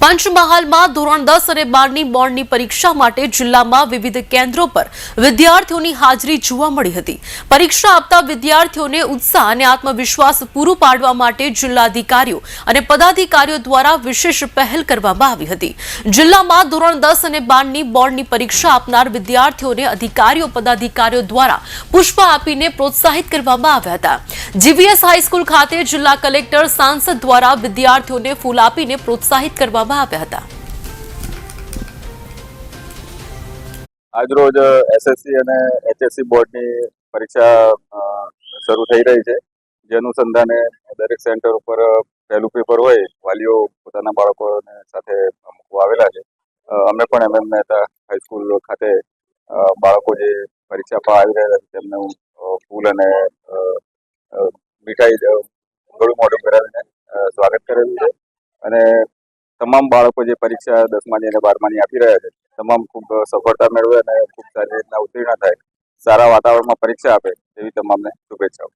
પંચમહાલમાં ધોરણ દસ અને બારની બોર્ડની પરીક્ષા માટે જિલ્લામાં વિવિધ કેન્દ્રો પર વિદ્યાર્થીઓની હાજરી જોવા મળી હતી. પરીક્ષા આપતા વિદ્યાર્થીઓને ઉત્સાહ અને આત્મવિશ્વાસ પૂરું પાડવા માટે જિલ્લાધિકારીઓ અને પદાધિકારીઓ દ્વારા વિશેષ પહેલ કરવામાં આવી હતી. જિલ્લામાં ધોરણ દસ અને બારની બોર્ડની પરીક્ષા આપનાર વિદ્યાર્થીઓને અધિકારીઓ, પદાધિકારીઓ દ્વારા પુષ્પ આપીને પ્રોત્સાહિત કરવામાં આવ્યા હતા. જીવીએસ હાઈસ્કૂલ ખાતે જિલ્લા કલેક્ટર સાંસદ દ્વારા વિદ્યાર્થીઓને ફૂલ આપીને પ્રોત્સાહિત કરવામાં આવ્યા હતા. આજરોજ એસએસસી અને એચએસસી બોર્ડની પરીક્ષા શરૂ થઈ રહી છે. જે અનુસંધાને દરેક સેન્ટર ઉપર પહેલું પેપર હોય વાલીઓ પોતાના બાળકોને સાથે મૂકવા આવેલા છે. અમે પણ એમ એમ મહેતા હાઈસ્કૂલ ખાતે બાળકો જે પરીક્ષા પર આવી રહ્યા છે તેમને અ, ફૂલ અને મીઠાઈ ઘણું મોઢું કરાવીને સ્વાગત કરેલું છે. અને તમામ બાળકો જે પરીક્ષા દસમાની અને બારમાની આપી રહ્યા છે, તમામ ખૂબ સફળતા મેળવે અને ખૂબ સારી રીતના ઉત્તીર્ણ થાય, સારા વાતાવરણમાં પરીક્ષા આપે, એવી તમામને શુભેચ્છાઓ.